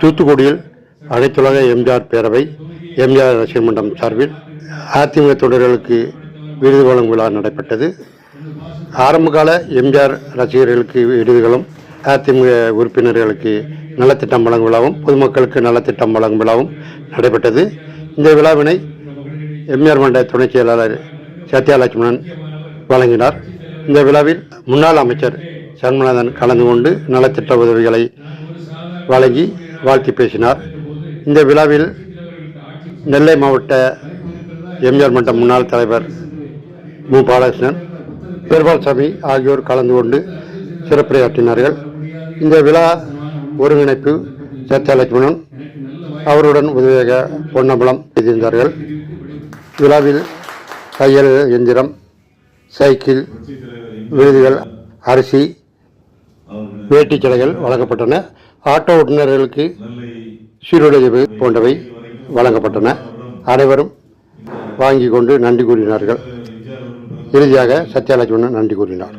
தூத்துக்குடியில் அனைத்துலக எம்ஜிஆர் பேரவை எம்ஜிஆர் அரசியல் மன்றம் சார்பில் அதிமுக தொண்டர்களுக்கு விருது வழங்கும் விழா நடைபெற்றது. ஆரம்பகால எம்ஜிஆர் ரசிகர்களுக்கு விருதுகளும் அதிமுக உறுப்பினர்களுக்கு நலத்திட்டம் வழங்கும் விழாவும் பொதுமக்களுக்கு நலத்திட்டம் வழங்கும் விழாவும் நடைபெற்றது. இந்த விழாவினை எம்ஜிஆர் மன்ற துணைச் செயலாளர் சத்யாலட்சுமணன் வழங்கினார். இந்த விழாவில் முன்னாள் அமைச்சர் சண்முகநாதன் கலந்து கொண்டு நலத்திட்ட உதவிகளை வழங்கி வாழ்த்தி பேசினார். இந்த விழாவில் நெல்லை மாவட்ட எம்ஜிஆர் மன்ற முன்னாள் தலைவர் மு. பாலகிருஷ்ணன் பெருமாள்சாமி ஆகியோர் கலந்து கொண்டு சிறப்புரையாற்றினார்கள். இந்த விழா ஒருங்கிணைப்பு சத்யலட்சுமணன் அவருடன் உதவியாக பொன்னம்பலம் செய்திருந்தார்கள். விழாவில் தையல் எந்திரம் சைக்கிள் விருதுகள் அரிசி வேட்டி சடைகள் வழங்கப்பட்டன. ஆட்டோ ஓட்டுநர்களுக்கு சீருடைவு போன்றவை வழங்கப்பட்டன. அனைவரும் வாங்கி கொண்டு நன்றி கூறினார்கள். இறுதியாக சத்யலட்சுமணன் நன்றி கூறினார்.